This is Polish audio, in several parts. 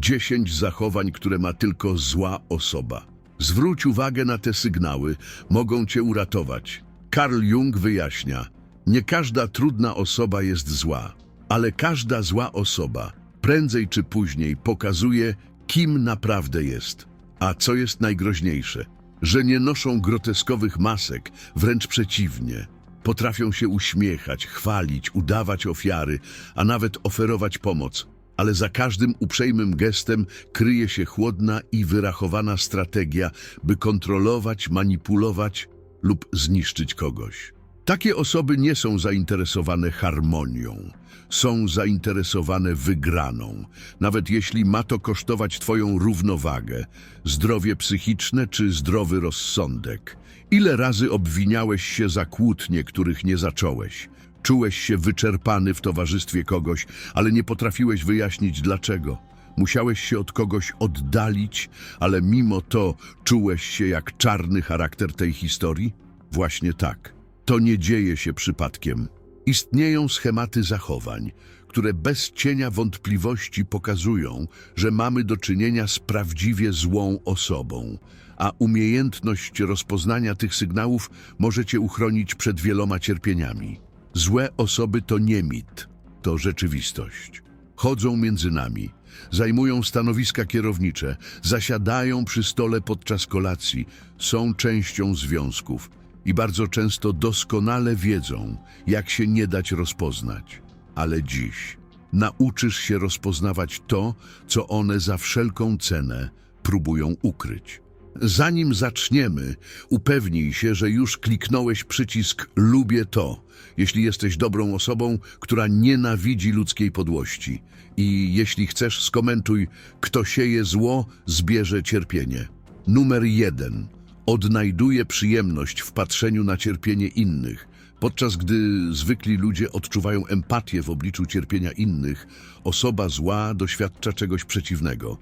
10 zachowań, które ma tylko zła osoba. Zwróć uwagę na te sygnały, mogą cię uratować. Carl Jung wyjaśnia: Nie każda trudna osoba jest zła, ale każda zła osoba prędzej czy później pokazuje, kim naprawdę jest. A co jest najgroźniejsze, że nie noszą groteskowych masek, wręcz przeciwnie. Potrafią się uśmiechać, chwalić, udawać ofiary, a nawet oferować pomoc. Ale za każdym uprzejmym gestem kryje się chłodna i wyrachowana strategia, by kontrolować, manipulować lub zniszczyć kogoś. Takie osoby nie są zainteresowane harmonią, są zainteresowane wygraną, nawet jeśli ma to kosztować Twoją równowagę, zdrowie psychiczne czy zdrowy rozsądek. Ile razy obwiniałeś się za kłótnie, których nie zacząłeś? Czułeś się wyczerpany w towarzystwie kogoś, ale nie potrafiłeś wyjaśnić dlaczego. Musiałeś się od kogoś oddalić, ale mimo to czułeś się jak czarny charakter tej historii? Właśnie tak. To nie dzieje się przypadkiem. Istnieją schematy zachowań, które bez cienia wątpliwości pokazują, że mamy do czynienia z prawdziwie złą osobą, a umiejętność rozpoznania tych sygnałów może cię uchronić przed wieloma cierpieniami. Złe osoby to nie mit, to rzeczywistość. Chodzą między nami, zajmują stanowiska kierownicze, zasiadają przy stole podczas kolacji, są częścią związków i bardzo często doskonale wiedzą, jak się nie dać rozpoznać. Ale dziś nauczysz się rozpoznawać to, co one za wszelką cenę próbują ukryć. Zanim zaczniemy, upewnij się, że już kliknąłeś przycisk Lubię to, jeśli jesteś dobrą osobą, która nienawidzi ludzkiej podłości. I jeśli chcesz, skomentuj, kto sieje zło, zbierze cierpienie. Numer jeden. Odnajduje przyjemność w patrzeniu na cierpienie innych. Podczas gdy zwykli ludzie odczuwają empatię w obliczu cierpienia innych, osoba zła doświadcza czegoś przeciwnego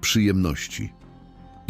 przyjemności.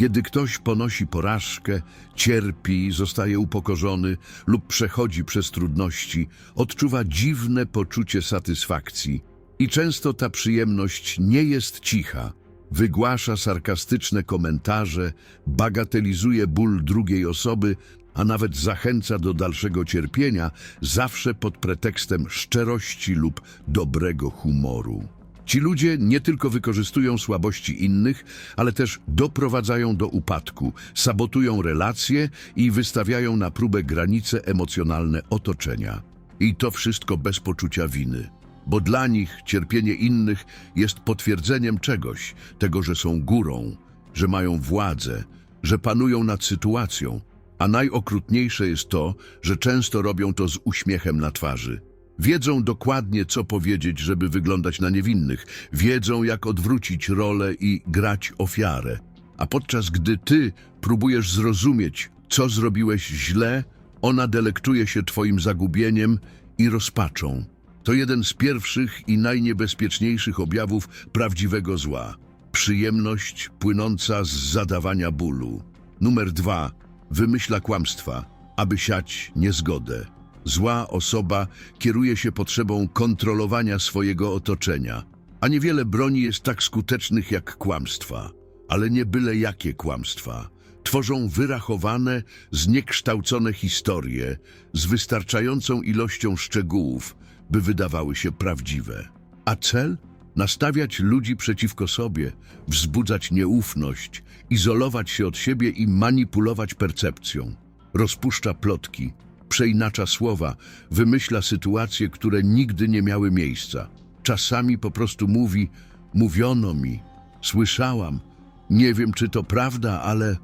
Kiedy ktoś ponosi porażkę, cierpi, zostaje upokorzony lub przechodzi przez trudności, odczuwa dziwne poczucie satysfakcji i często ta przyjemność nie jest cicha. Wygłasza sarkastyczne komentarze, bagatelizuje ból drugiej osoby, a nawet zachęca do dalszego cierpienia, zawsze pod pretekstem szczerości lub dobrego humoru. Ci ludzie nie tylko wykorzystują słabości innych, ale też doprowadzają do upadku, sabotują relacje i wystawiają na próbę granice emocjonalne otoczenia. I to wszystko bez poczucia winy. Bo dla nich cierpienie innych jest potwierdzeniem czegoś, tego, że są górą, że mają władzę, że panują nad sytuacją. A najokrutniejsze jest to, że często robią to z uśmiechem na twarzy. Wiedzą dokładnie, co powiedzieć, żeby wyglądać na niewinnych. Wiedzą, jak odwrócić rolę i grać ofiarę. A podczas gdy ty próbujesz zrozumieć, co zrobiłeś źle, ona delektuje się twoim zagubieniem i rozpaczą. To jeden z pierwszych i najniebezpieczniejszych objawów prawdziwego zła. Przyjemność płynąca z zadawania bólu. Numer dwa. Wymyśla kłamstwa, aby siać niezgodę. Zła osoba kieruje się potrzebą kontrolowania swojego otoczenia, a niewiele broni jest tak skutecznych jak kłamstwa. Ale nie byle jakie kłamstwa. Tworzą wyrachowane, zniekształcone historie z wystarczającą ilością szczegółów, by wydawały się prawdziwe. A cel? Nastawiać ludzi przeciwko sobie, wzbudzać nieufność, izolować się od siebie i manipulować percepcją. Rozpuszcza plotki, przeinacza słowa, wymyśla sytuacje, które nigdy nie miały miejsca. Czasami po prostu mówi: Mówiono mi, słyszałam, nie wiem czy to prawda, ale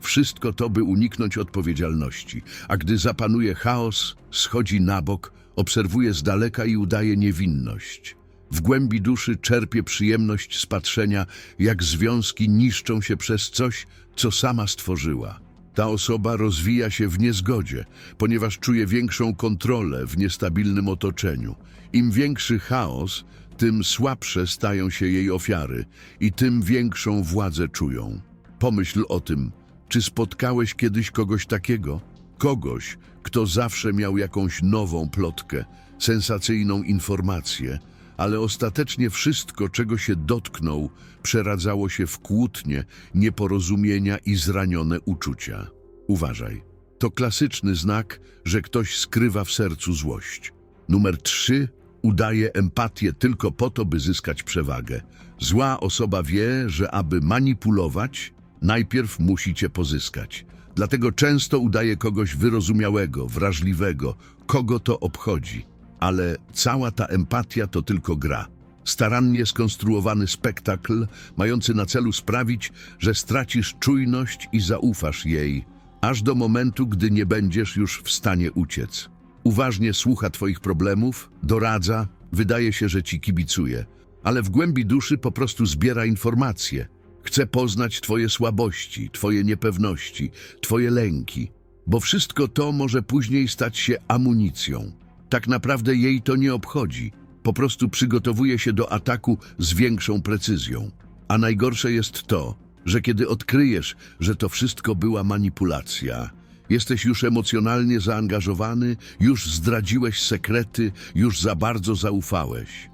wszystko to, by uniknąć odpowiedzialności. A gdy zapanuje chaos, schodzi na bok, obserwuje z daleka i udaje niewinność. W głębi duszy czerpie przyjemność z patrzenia, jak związki niszczą się przez coś, co sama stworzyła. Ta osoba rozwija się w niezgodzie, ponieważ czuje większą kontrolę w niestabilnym otoczeniu. Im większy chaos, tym słabsze stają się jej ofiary i tym większą władzę czują. Pomyśl o tym, czy spotkałeś kiedyś kogoś takiego? Kogoś, kto zawsze miał jakąś nową plotkę, sensacyjną informację, ale ostatecznie wszystko, czego się dotknął, przeradzało się w kłótnie, nieporozumienia i zranione uczucia. Uważaj. To klasyczny znak, że ktoś skrywa w sercu złość. Numer trzy udaje empatię tylko po to, by zyskać przewagę. Zła osoba wie, że aby manipulować, najpierw musi cię pozyskać. Dlatego często udaje kogoś wyrozumiałego, wrażliwego, kogo to obchodzi. Ale cała ta empatia to tylko gra. Starannie skonstruowany spektakl, mający na celu sprawić, że stracisz czujność i zaufasz jej, aż do momentu, gdy nie będziesz już w stanie uciec. Uważnie słucha Twoich problemów, doradza, wydaje się, że Ci kibicuje, ale w głębi duszy po prostu zbiera informacje. Chce poznać Twoje słabości, Twoje niepewności, Twoje lęki, bo wszystko to może później stać się amunicją. Tak naprawdę jej to nie obchodzi. Po prostu przygotowuje się do ataku z większą precyzją. A najgorsze jest to, że kiedy odkryjesz, że to wszystko była manipulacja, jesteś już emocjonalnie zaangażowany, już zdradziłeś sekrety, już za bardzo zaufałeś.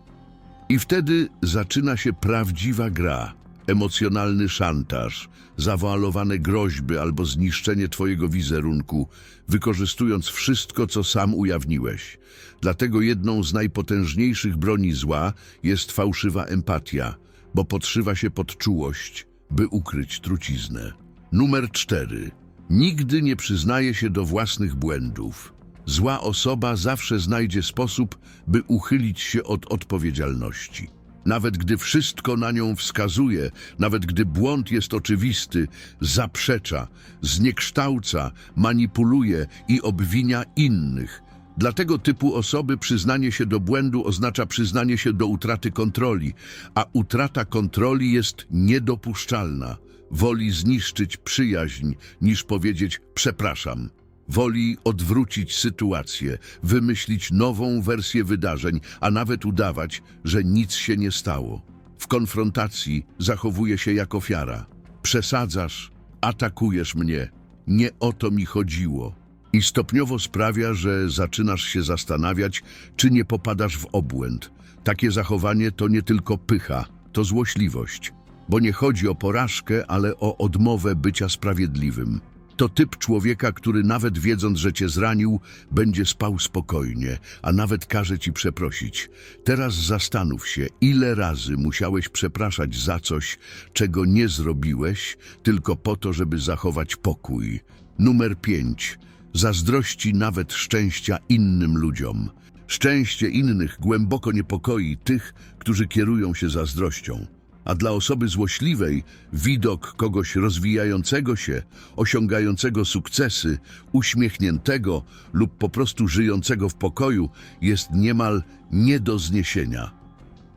I wtedy zaczyna się prawdziwa gra, emocjonalny szantaż, zawoalowane groźby albo zniszczenie twojego wizerunku, wykorzystując wszystko, co sam ujawniłeś. Dlatego jedną z najpotężniejszych broni zła jest fałszywa empatia, bo podszywa się pod czułość, by ukryć truciznę. Numer cztery. Nigdy nie przyznaje się do własnych błędów. Zła osoba zawsze znajdzie sposób, by uchylić się od odpowiedzialności. Nawet gdy wszystko na nią wskazuje, nawet gdy błąd jest oczywisty, zaprzecza, zniekształca, manipuluje i obwinia innych. Dla tego typu osoby przyznanie się do błędu oznacza przyznanie się do utraty kontroli, a utrata kontroli jest niedopuszczalna. Woli zniszczyć przyjaźń, niż powiedzieć przepraszam. Woli odwrócić sytuację, wymyślić nową wersję wydarzeń, a nawet udawać, że nic się nie stało. W konfrontacji zachowuje się jak ofiara. Przesadzasz, atakujesz mnie. Nie o to mi chodziło. I stopniowo sprawia, że zaczynasz się zastanawiać, czy nie popadasz w obłęd. Takie zachowanie to nie tylko pycha, to złośliwość. Bo nie chodzi o porażkę, ale o odmowę bycia sprawiedliwym. To typ człowieka, który nawet wiedząc, że cię zranił, będzie spał spokojnie, a nawet każe ci przeprosić. Teraz zastanów się, ile razy musiałeś przepraszać za coś, czego nie zrobiłeś, tylko po to, żeby zachować pokój. Numer pięć. Zazdrości nawet szczęścia innym ludziom. Szczęście innych głęboko niepokoi tych, którzy kierują się zazdrością a dla osoby złośliwej widok kogoś rozwijającego się, osiągającego sukcesy, uśmiechniętego lub po prostu żyjącego w pokoju jest niemal nie do zniesienia,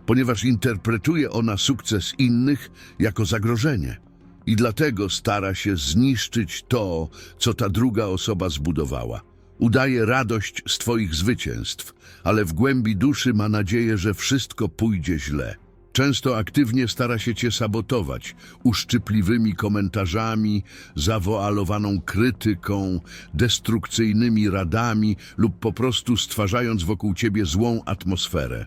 ponieważ interpretuje ona sukces innych jako zagrożenie i dlatego stara się zniszczyć to, co ta druga osoba zbudowała. Udaje radość z Twoich zwycięstw, ale w głębi duszy ma nadzieję, że wszystko pójdzie źle. Często aktywnie stara się cię sabotować uszczypliwymi komentarzami, zawoalowaną krytyką, destrukcyjnymi radami lub po prostu stwarzając wokół ciebie złą atmosferę.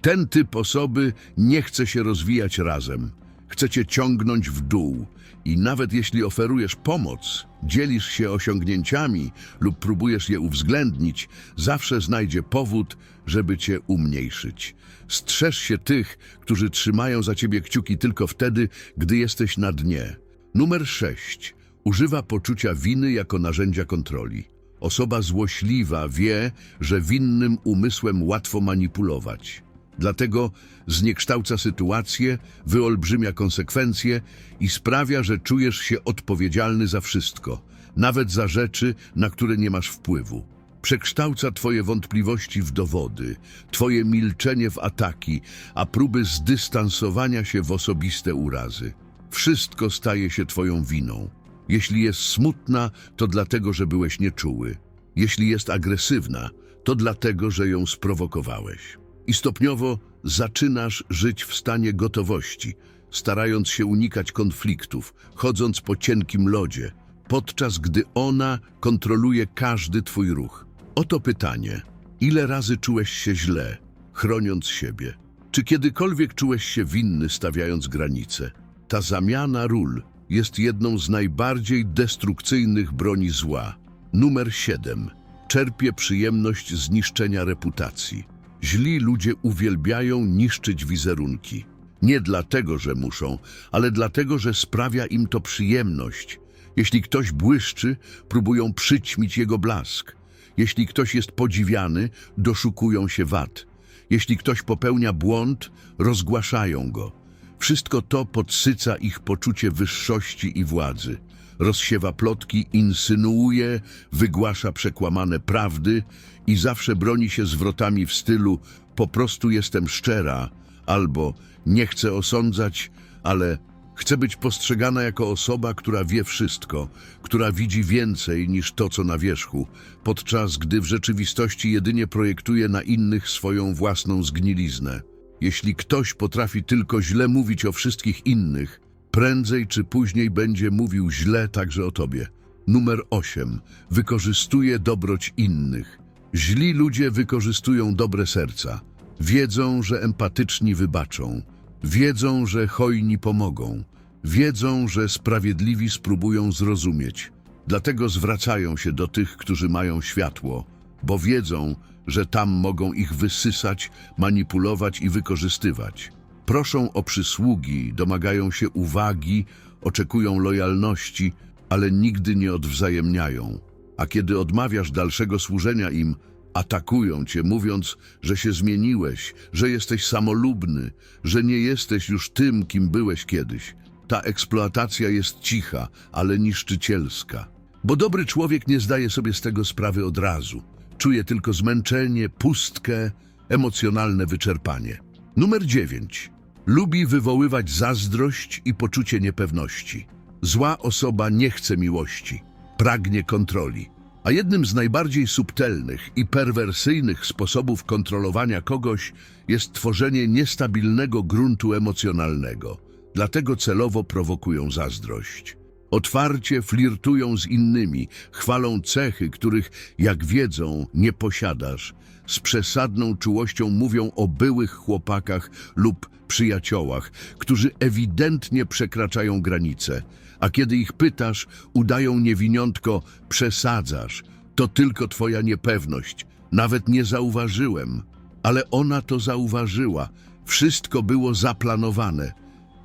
Ten typ osoby nie chce się rozwijać razem. Chce cię ciągnąć w dół i nawet jeśli oferujesz pomoc, dzielisz się osiągnięciami lub próbujesz je uwzględnić, zawsze znajdzie powód, żeby cię umniejszyć. Strzeż się tych, którzy trzymają za ciebie kciuki tylko wtedy, gdy jesteś na dnie. Numer 6. Używa poczucia winy jako narzędzia kontroli. Osoba złośliwa wie, że winnym umysłem łatwo manipulować. Dlatego zniekształca sytuację, wyolbrzymia konsekwencje i sprawia, że czujesz się odpowiedzialny za wszystko, nawet za rzeczy, na które nie masz wpływu. Przekształca twoje wątpliwości w dowody, twoje milczenie w ataki, a próby zdystansowania się w osobiste urazy. Wszystko staje się twoją winą. Jeśli jest smutna, to dlatego, że byłeś nieczuły. Jeśli jest agresywna, to dlatego, że ją sprowokowałeś. I stopniowo zaczynasz żyć w stanie gotowości, starając się unikać konfliktów, chodząc po cienkim lodzie, podczas gdy ona kontroluje każdy twój ruch. Oto pytanie. Ile razy czułeś się źle, chroniąc siebie? Czy kiedykolwiek czułeś się winny stawiając granice? Ta zamiana ról jest jedną z najbardziej destrukcyjnych broni zła. Numer 7. Czerpie przyjemność z niszczenia reputacji. Źli ludzie uwielbiają niszczyć wizerunki. Nie dlatego, że muszą, ale dlatego, że sprawia im to przyjemność. Jeśli ktoś błyszczy, próbują przyćmić jego blask. Jeśli ktoś jest podziwiany, doszukują się wad. Jeśli ktoś popełnia błąd, rozgłaszają go. Wszystko to podsyca ich poczucie wyższości i władzy. Rozsiewa plotki, insynuuje, wygłasza przekłamane prawdy i zawsze broni się zwrotami w stylu po prostu jestem szczera albo nie chcę osądzać, ale chcę być postrzegana jako osoba, która wie wszystko, która widzi więcej niż to, co na wierzchu, podczas gdy w rzeczywistości jedynie projektuje na innych swoją własną zgniliznę. Jeśli ktoś potrafi tylko źle mówić o wszystkich innych, prędzej czy później będzie mówił źle także o tobie. Numer 8. Wykorzystuje dobroć innych. Źli ludzie wykorzystują dobre serca. Wiedzą, że empatyczni wybaczą. Wiedzą, że hojni pomogą. Wiedzą, że sprawiedliwi spróbują zrozumieć. Dlatego zwracają się do tych, którzy mają światło, bo wiedzą, że tam mogą ich wysysać, manipulować i wykorzystywać. Proszą o przysługi, domagają się uwagi, oczekują lojalności, ale nigdy nie odwzajemniają. A kiedy odmawiasz dalszego służenia im, atakują cię, mówiąc, że się zmieniłeś, że jesteś samolubny, że nie jesteś już tym, kim byłeś kiedyś. Ta eksploatacja jest cicha, ale niszczycielska. Bo dobry człowiek nie zdaje sobie z tego sprawy od razu. Czuje tylko zmęczenie, pustkę, emocjonalne wyczerpanie. Numer 9. Lubi wywoływać zazdrość i poczucie niepewności. Zła osoba nie chce miłości, pragnie kontroli. A jednym z najbardziej subtelnych i perwersyjnych sposobów kontrolowania kogoś jest tworzenie niestabilnego gruntu emocjonalnego. Dlatego celowo prowokują zazdrość. Otwarcie flirtują z innymi, chwalą cechy, których, jak wiedzą, nie posiadasz. Z przesadną czułością mówią o byłych chłopakach lub przyjaciołach, którzy ewidentnie przekraczają granice. A kiedy ich pytasz, udają niewiniątko, przesadzasz. To tylko twoja niepewność. Nawet nie zauważyłem. Ale ona to zauważyła. Wszystko było zaplanowane.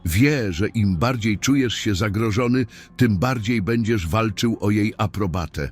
Wie, że im bardziej czujesz się zagrożony, tym bardziej będziesz walczył o jej aprobatę.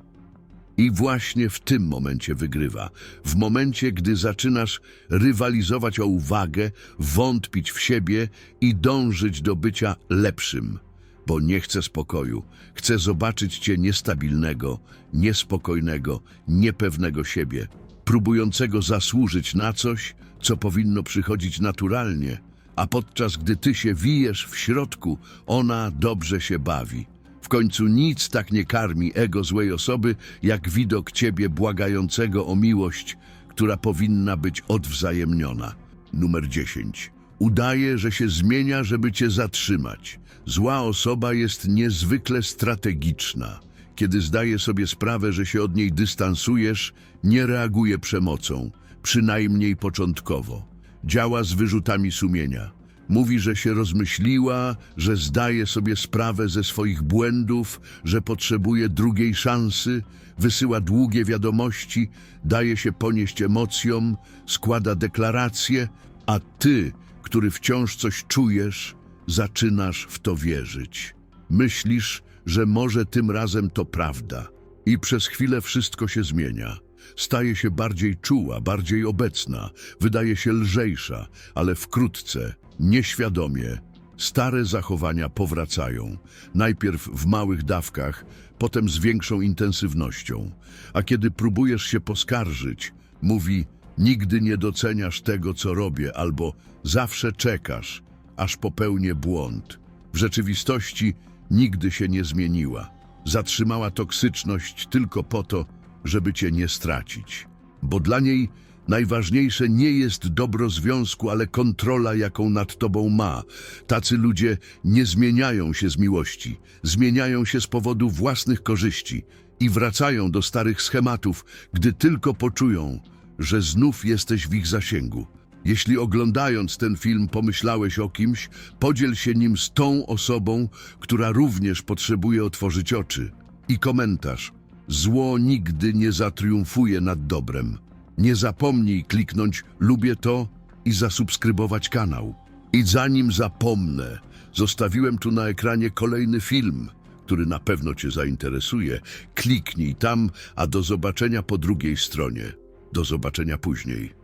I właśnie w tym momencie wygrywa. W momencie, gdy zaczynasz rywalizować o uwagę, wątpić w siebie i dążyć do bycia lepszym. Bo nie chce spokoju. Chce zobaczyć cię niestabilnego, niespokojnego, niepewnego siebie, próbującego zasłużyć na coś, co powinno przychodzić naturalnie, a podczas gdy ty się wijesz w środku, ona dobrze się bawi. W końcu nic tak nie karmi ego złej osoby, jak widok ciebie błagającego o miłość, która powinna być odwzajemniona. Numer 10. Udaje, że się zmienia, żeby cię zatrzymać. Zła osoba jest niezwykle strategiczna. Kiedy zdaje sobie sprawę, że się od niej dystansujesz, nie reaguje przemocą, przynajmniej początkowo. Działa z wyrzutami sumienia. Mówi, że się rozmyśliła, że zdaje sobie sprawę ze swoich błędów, że potrzebuje drugiej szansy, wysyła długie wiadomości, daje się ponieść emocjom, składa deklaracje, a ty, który wciąż coś czujesz, zaczynasz w to wierzyć. Myślisz, że może tym razem to prawda. I przez chwilę wszystko się zmienia. Staje się bardziej czuła, bardziej obecna, wydaje się lżejsza, ale wkrótce, nieświadomie, stare zachowania powracają. Najpierw w małych dawkach, potem z większą intensywnością. A kiedy próbujesz się poskarżyć, mówi nigdy nie doceniasz tego, co robię, albo zawsze czekasz, aż popełnię błąd. W rzeczywistości nigdy się nie zmieniła. Zatrzymała toksyczność tylko po to, żeby cię nie stracić. Bo dla niej najważniejsze nie jest dobro związku, ale kontrola, jaką nad tobą ma. Tacy ludzie nie zmieniają się z miłości, zmieniają się z powodu własnych korzyści i wracają do starych schematów, gdy tylko poczują, że znów jesteś w ich zasięgu. Jeśli oglądając ten film pomyślałeś o kimś, podziel się nim z tą osobą, która również potrzebuje otworzyć oczy. I komentarz. Zło nigdy nie zatriumfuje nad dobrem. Nie zapomnij kliknąć lubię to i zasubskrybować kanał. I zanim zapomnę, zostawiłem tu na ekranie kolejny film, który na pewno Cię zainteresuje. Kliknij tam, a do zobaczenia po drugiej stronie. Do zobaczenia później.